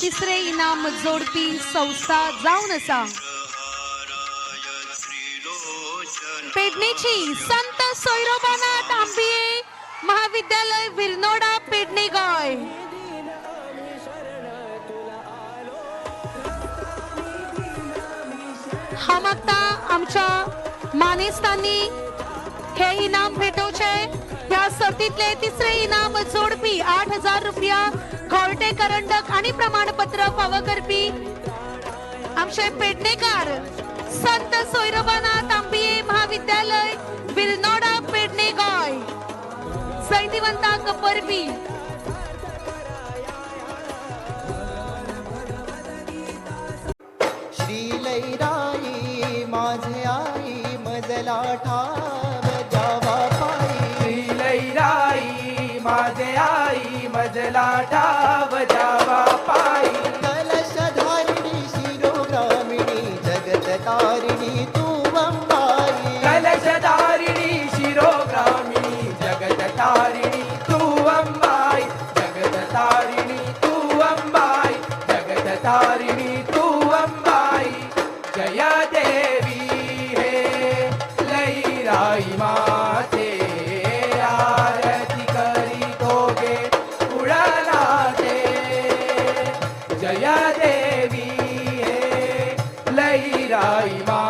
तिसरे इनाम जोडपी संस्था जाऊन असा. पेडणेची संत सोयरोबानाथ आंबिये महाविद्यालय विरनोडा पेडणे गाय हा मागता आमच्या मानेस्तांनी हे इनाम भेटवचे. ह्या सर्तीतले तिसरे इनाम जोडपी आठ हजार रुपया घोळटे करंडक आणि प्रमाणपत्र फावं करपी. आमचे पेडणेकार संत सोयरबानाथ आंबिये महाविद्यालय बिरनोडा पेडणे गोय जैतिवंताक परबी श्रीलैराई माझे आई मजला ठा ठाव जावा पायी. कलशधारिणी शिरोगामिणी जगतकारिणी तू अंबाई कलशधारिणी शिरोगामिणी जगतकारिणी तू अंबाई जगततारिणी तू अंबाई जगततारिणी तू अंबाई जय जया देवी हे लई राई माँ